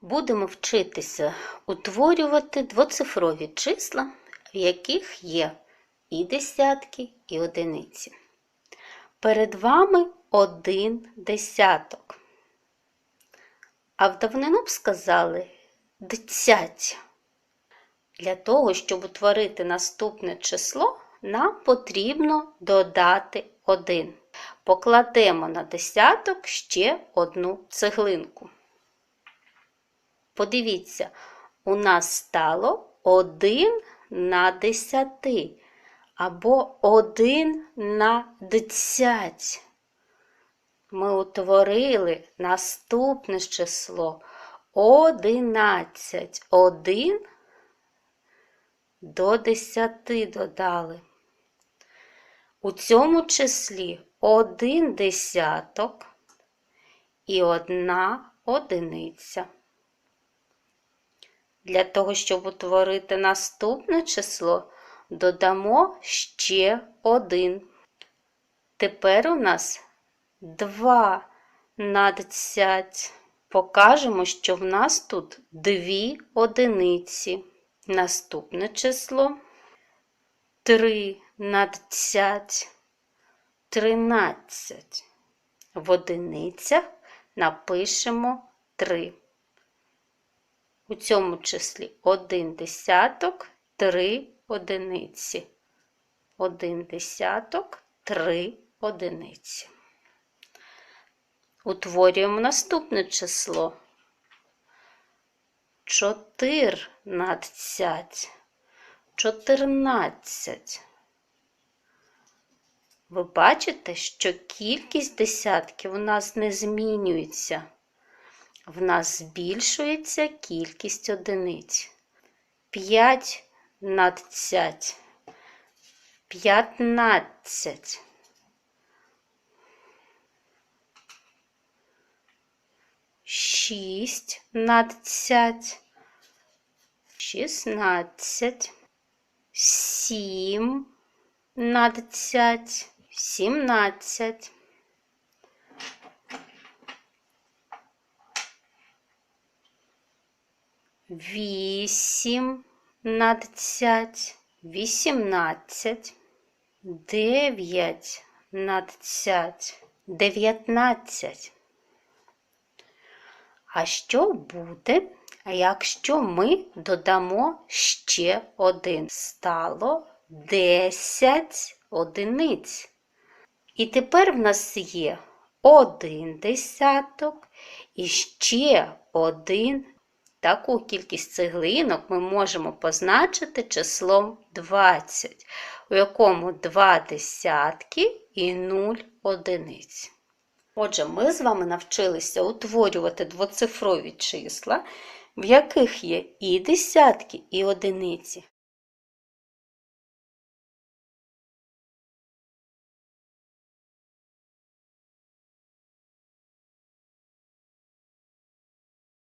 будемо вчитися утворювати двоцифрові числа, в яких є і десятки, і одиниці. Перед вами один десяток. А в давнину б сказали десять. Для того, щоб утворити наступне число, нам потрібно додати 1. Покладемо на десяток ще одну цеглинку. Подивіться, у нас стало 1 на 10 або 1 на 10. Ми утворили наступне число 11. 1 до 10 додали. У цьому числі один десяток і одна одиниця. Для того, щоб утворити наступне число, додамо ще один. Тепер у нас 2 на 10. Покажемо, що в нас тут дві одиниці. Наступне число 3 на 10. 13. В одиницях напишемо 3. У цьому числі 1 десяток, 3 одиниці. 1 десяток, 3 одиниці. Утворюємо наступне число. 14. 14. Ви бачите, що кількість десятків у нас не змінюється. В нас збільшується кількість одиниць. 5 на 10. 15. Шість на 10. 16. 7 на 10. 17. Вісім на 10. 18. 9 на 10. 19. А що буде, якщо ми додамо ще один? Стало 10 одиниць. І тепер в нас є один десяток і ще один. Таку кількість цеглинок ми можемо позначити числом 20, у якому 2 десятки і 0 одиниць. Отже, ми з вами навчилися утворювати двоцифрові числа, в яких є і десятки, і одиниці.